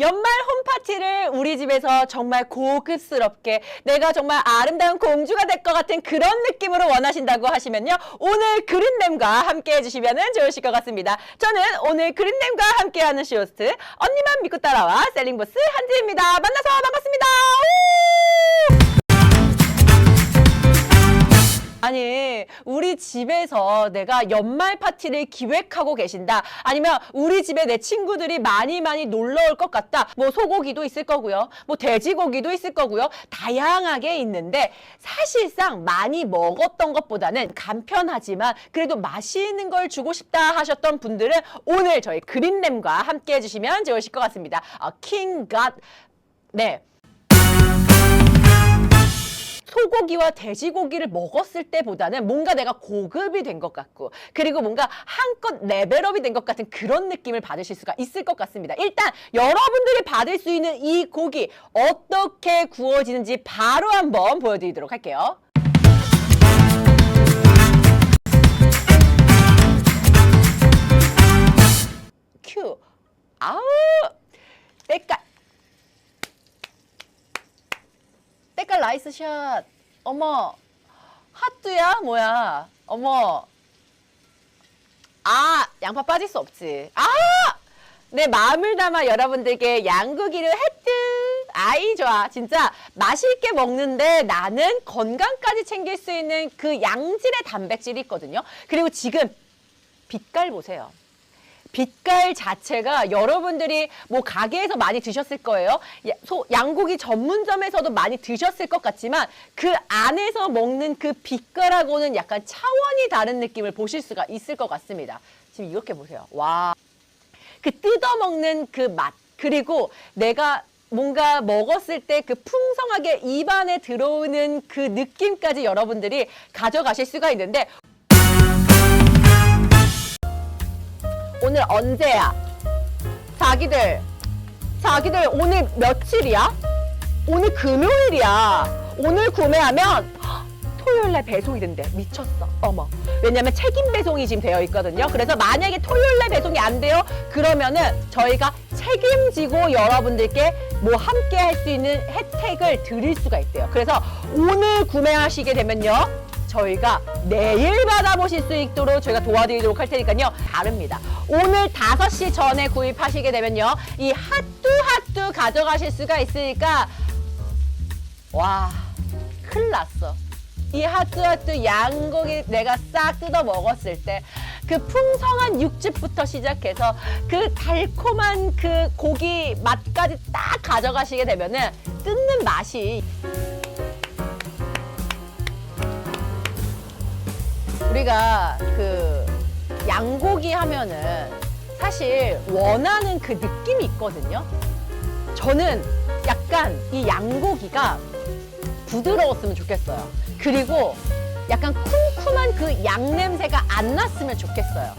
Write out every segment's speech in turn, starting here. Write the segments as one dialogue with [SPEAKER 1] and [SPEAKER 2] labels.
[SPEAKER 1] 연말 홈파티를 우리 집에서 정말 고급스럽게 내가 정말 아름다운 공주가 될 것 같은 그런 느낌으로 원하신다고 하시면요. 오늘 그린램과 함께 해주시면 좋으실 것 같습니다. 저는 오늘 그린램과 함께하는 쇼호스트 언니만 믿고 따라와 셀링보스 한지입니다. 만나서 반갑습니다. 우! 집에서 내가 연말 파티를 기획하고 계신다. 아니면 우리 집에 내 친구들이 많이 많이 놀러 올 것 같다. 뭐 소고기도 있을 거고요. 뭐 돼지고기도 있을 거고요. 다양하게 있는데 사실상 많이 먹었던 것보다는 간편하지만 그래도 맛있는 걸 주고 싶다 하셨던 분들은 오늘 저희 그린램과 함께 해주시면 좋으실 것 같습니다. 어, 킹갓. 네. 소고기와 돼지고기를 먹었을 때보다는 뭔가 내가 고급이 된 것 같고 그리고 뭔가 한껏 레벨업이 된 것 같은 그런 느낌을 받으실 수가 있을 것 같습니다. 일단 여러분들이 받을 수 있는 이 고기 어떻게 구워지는지 바로 한번 보여드리도록 할게요. 큐. 아우 때깔 때깔 나이스 샷. 어머, 핫두야? 뭐야? 어머. 아, 양파 빠질 수 없지. 아! 내 마음을 담아 여러분들께 양고기를 했드. 아이, 좋아. 진짜 맛있게 먹는데 나는 건강까지 챙길 수 있는 그 양질의 단백질이 있거든요. 그리고 지금 빛깔 보세요. 빛깔 자체가 여러분들이 뭐 가게에서 많이 드셨을 거예요. 야- 소, 양고기 전문점에서도 많이 드셨을 것 같지만 그 안에서 먹는 그 빛깔하고는 약간 차원이 다른 느낌을 보실 수가 있을 것 같습니다. 지금 이렇게 보세요. 와. 그 뜯어먹는 그 맛. 그리고 내가 뭔가 먹었을 때 그 풍성하게 입안에 들어오는 그 느낌까지 여러분들이 가져가실 수가 있는데 오늘 언제야? 자기들, 자기들 오늘 며칠이야? 오늘 금요일이야. 오늘 구매하면 헉, 토요일 날 배송이 된대. 미쳤어. 어머. 왜냐면 책임 배송이 지금 되어 있거든요. 그래서 만약에 토요일 날 배송이 안 돼요? 그러면은 저희가 책임지고 여러분들께 뭐 함께 할 수 있는 혜택을 드릴 수가 있대요. 그래서 오늘 구매하시게 되면요. 저희가 내일 받아보실 수 있도록 저희가 도와드리도록 할 테니까요. 다릅니다. 오늘 5시 전에 구입하시게 되면요. 이 핫뚜 핫뚜 가져가실 수가 있으니까 와 큰일 났어. 이 핫뚜핫뚜 양고기 내가 싹 뜯어 먹었을 때 그 풍성한 육즙부터 시작해서 그 달콤한 그 고기 맛까지 딱 가져가시게 되면은 뜯는 맛이 우리가 그 양고기 하면은 사실 원하는 그 느낌이 있거든요. 저는 약간 이 양고기가 부드러웠으면 좋겠어요. 그리고 약간 쿰쿰한 그 양 냄새가 안 났으면 좋겠어요.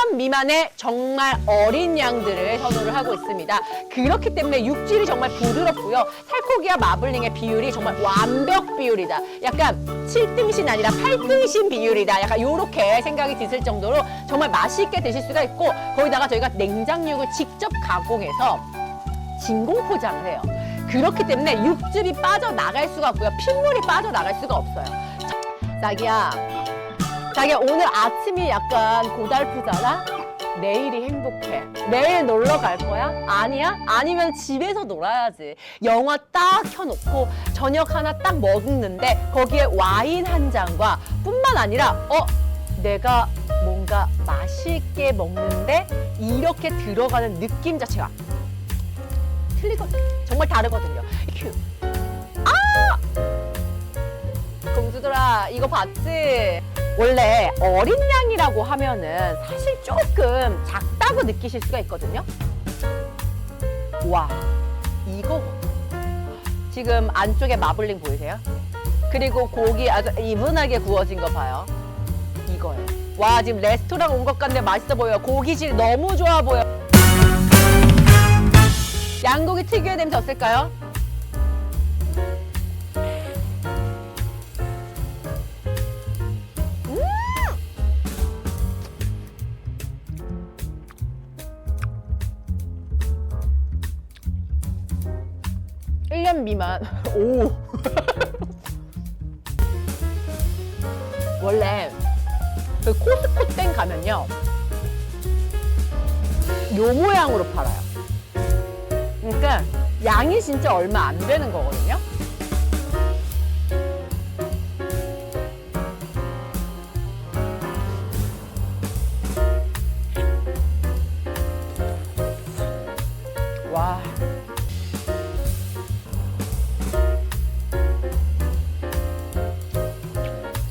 [SPEAKER 1] 1년 미만의 정말 어린 양들을 선호를 하고 있습니다. 그렇기 때문에 육질이 정말 부드럽고요. 살코기와 마블링의 비율이 정말 완벽 비율이다. 약간 7등신 아니라 8등신 비율이다. 약간 요렇게 생각이 드실 정도로 정말 맛있게 드실 수가 있고 거기다가 저희가 냉장육을 직접 가공해서 진공 포장을 해요. 그렇기 때문에 육즙이 빠져나갈 수가 없고요. 핏물이 빠져나갈 수가 없어요. 자기야, 자기야 오늘 아침이 약간 고달프잖아? 내일이 행복해. 내일 놀러 갈 거야? 아니야? 아니면 집에서 놀아야지. 영화 딱 켜놓고 저녁 하나 딱 먹는데 거기에 와인 한 잔과 뿐만 아니라 어? 내가 뭔가 맛있게 먹는데 이렇게 들어가는 느낌 자체가 틀리거든요. 정말 다르거든요. 큐. 아! 공주들아, 이거 봤지? 원래 어린 양이라고 하면은 사실 조금 작다고 느끼실 수가 있거든요. 와, 이거 지금 안쪽에 마블링 보이세요? 그리고 고기 아주 이분하게 구워진 거 봐요. 이거예요. 와, 지금 레스토랑 온 것 같네 맛있어 보여요. 고기질 너무 좋아 보여. 양고기 특유의 냄새 없을까요? 10년 미만. 오. 원래 그 코스코 땡 가면요. 요 모양으로 팔아요. 그러니까 양이 진짜 얼마 안 되는 거거든요.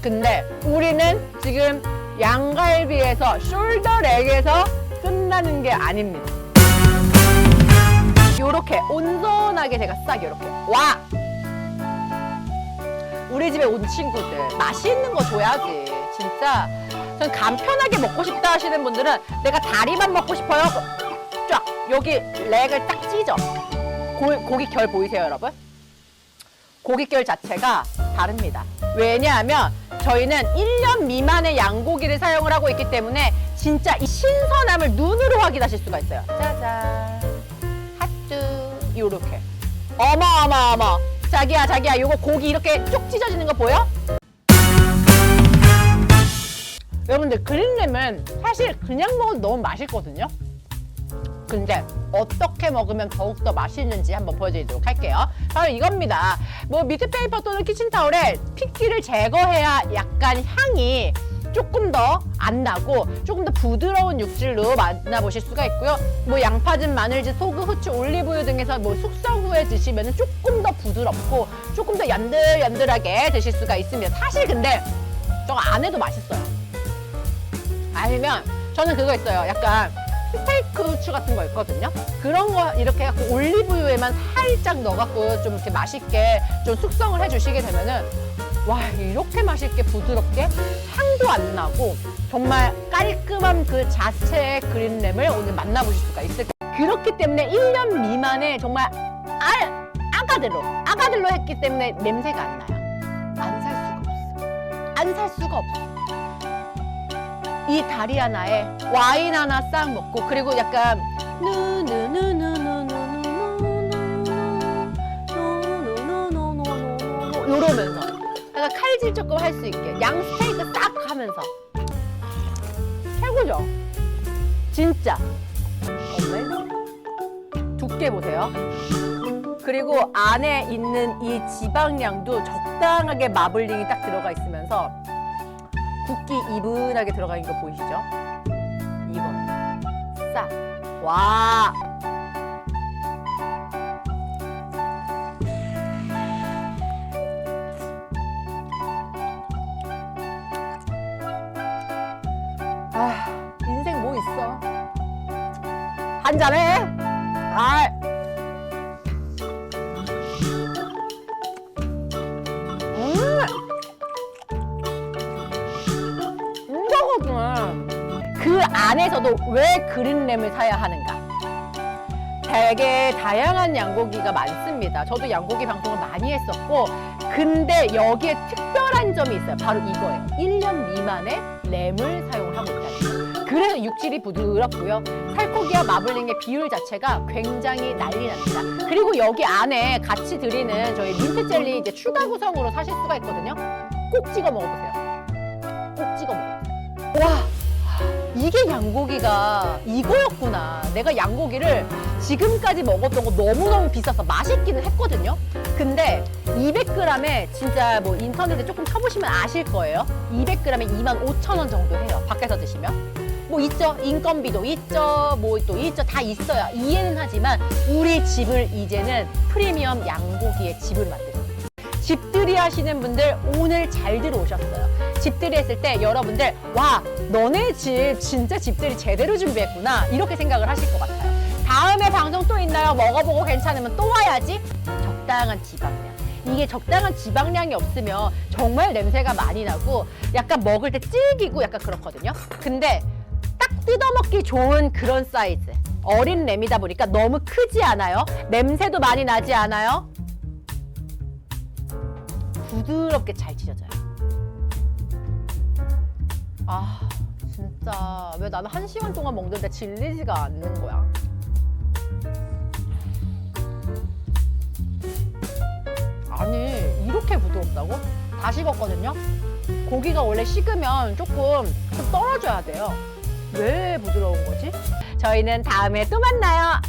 [SPEAKER 1] 근데 우리는 지금 양갈비에서 숄더렉에서 끝나는 게 아닙니다. 이렇게 온전하게 제가 싹 이렇게 와! 우리 집에 온 친구들 맛있는 거 줘야지 진짜 전 간편하게 먹고 싶다 하시는 분들은 내가 다리만 먹고 싶어요 쫙 여기 렉을 딱 찢어 고, 고기 결 보이세요 여러분? 고깃결 자체가 다릅니다. 왜냐하면 저희는 1년 미만의 양고기를 사용을 하고 있기 때문에 진짜 이 신선함을 눈으로 확인하실 수가 있어요. 짜잔. 핫쭈. 요렇게. 어마어마어마. 자기야, 자기야. 요거 고기 이렇게 쭉 찢어지는 거 보여? 여러분들 그린램은 사실 그냥 먹어도 너무 맛있거든요. 근데 어떻게 먹으면 더욱더 맛있는지 한번 보여드리도록 할게요. 바로 이겁니다. 뭐 미트페이퍼 또는 키친타올에 핏기를 제거해야 약간 향이 조금 더 안 나고 조금 더 부드러운 육질로 만나보실 수가 있고요. 뭐 양파즙, 마늘즙, 소금, 후추, 올리브유 등에서 뭐 숙성 후에 드시면 조금 더 부드럽고 조금 더 연들연들하게 드실 수가 있습니다. 사실 근데 저거 안 해도 맛있어요. 아니면 저는 그거 있어요. 약간 크루츠 같은 거 있거든요. 그런 거 이렇게 갖고 올리브유에만 살짝 넣어갖고 좀 이렇게 맛있게 좀 숙성을 해주시게 되면은 와 이렇게 맛있게 부드럽게 향도 안 나고 정말 깔끔한 그 자체의 그린램을 오늘 만나보실 수가 있을 거예요. 그렇기 때문에 1년 미만에 정말 알, 아가들로 아가들로 했기 때문에 냄새가 안 나요. 안 살 수가 없어. 안 살 수가 없어. 이 다리 하나에 와인 하나 싹 먹고 그리고 약간 요러면서 약간 칼질 조금 할 수 있게 양 스테이크 싹 하면서 최고죠? 진짜 두께 보세요 그리고 안에 있는 이 지방량도 적당하게 마블링이 딱 들어가 있으면서 굵기 이분하게 들어가 있는 거 보이시죠? 이거 싹. 와. 아, 인생 뭐 있어? 한 잔해. 아. 거거든. 그 안에서도 왜 그린램을 사야 하는가? 되게 다양한 양고기가 많습니다. 저도 양고기 방송을 많이 했었고, 근데 여기에 특별한 점이 있어요. 바로 이거예요. 1년 미만의 램을 사용을 하고 있다는 거. 그래서 육질이 부드럽고요. 살코기와 마블링의 비율 자체가 굉장히 난리 납니다. 그리고 여기 안에 같이 드리는 저희 민트 젤리 이제 추가 구성으로 사실 수가 있거든요. 꼭 찍어 먹어보세요. 꼭 찍어 먹어보세요. 와, 이게 양고기가 이거였구나. 내가 양고기를 지금까지 먹었던 거 너무너무 비싸서 맛있기는 했거든요. 근데 200g에 진짜 뭐 인터넷에 조금 쳐보시면 아실 거예요. 200g에 2만 5천 원 정도 해요. 밖에서 드시면. 뭐 있죠. 인건비도 있죠. 뭐 또 있죠. 다 있어요. 이해는 하지만 우리 집을 이제는 프리미엄 양고기의 집을 만들어요. 집들이 하시는 분들 오늘 잘 들어오셨어요. 집들이 했을 때 여러분들 와 너네 집 진짜 집들이 제대로 준비했구나 이렇게 생각을 하실 것 같아요. 다음에 방송 또 있나요? 먹어보고 괜찮으면 또 와야지. 적당한 지방량. 이게 적당한 지방량이 없으면 정말 냄새가 많이 나고 약간 먹을 때 질기고 약간 그렇거든요. 근데 딱 뜯어먹기 좋은 그런 사이즈. 어린 램이다 보니까 너무 크지 않아요. 냄새도 많이 나지 않아요. 부드럽게 잘 찢어져요. 아, 진짜 왜 나는 한 시간 동안 먹는데 질리지가 않는 거야? 이렇게 부드럽다고? 다 식었거든요. 고기가 원래 식으면 조금 좀 떨어져야 돼요. 왜 부드러운 거지? 저희는 다음에 또 만나요.